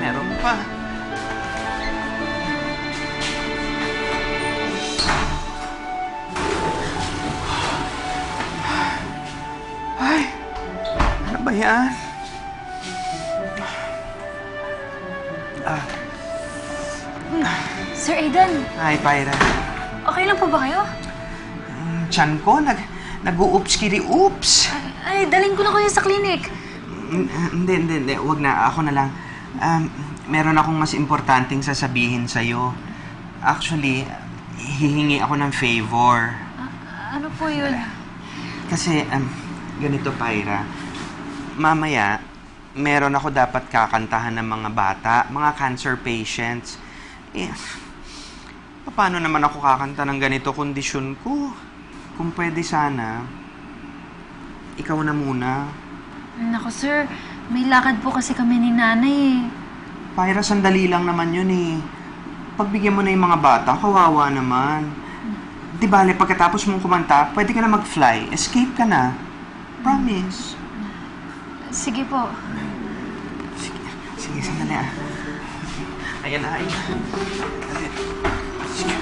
meron pa. Ay, ano ba yan? Ah, Sir Aidan, hi, Pyra. okay lang po ba kayo? Ang tiyan ko, nag, nag-oops kiri oops. Ay, dalhin ko na kayo sa clinic. Mm, ah, Hindi, hindi, hindi. Huwag na. Ako na lang. Um, meron akong mas importanteng sasabihin sa'yo. Actually, hihingi ako ng favor. Ah, ano po yun? Kasi, um, ganito, Pyra. Mamaya, meron ako dapat kakantahan ng mga bata, mga cancer patients. Eh, paano naman ako kakanta ng ganito kondisyon ko? Kung pwede sana, ikaw na muna. Nako sir, may lakad po kasi kami ni nanay eh. Pyra, sandali lang naman yun eh. Pagbigyan mo na yung mga bata, kawawa naman. Di bale, pagkatapos mong kumanta, pwede ka na mag-fly. Escape ka na. Promise. Sige po. Sige, sige, sandali ah. Ayan na, ayan. Sige.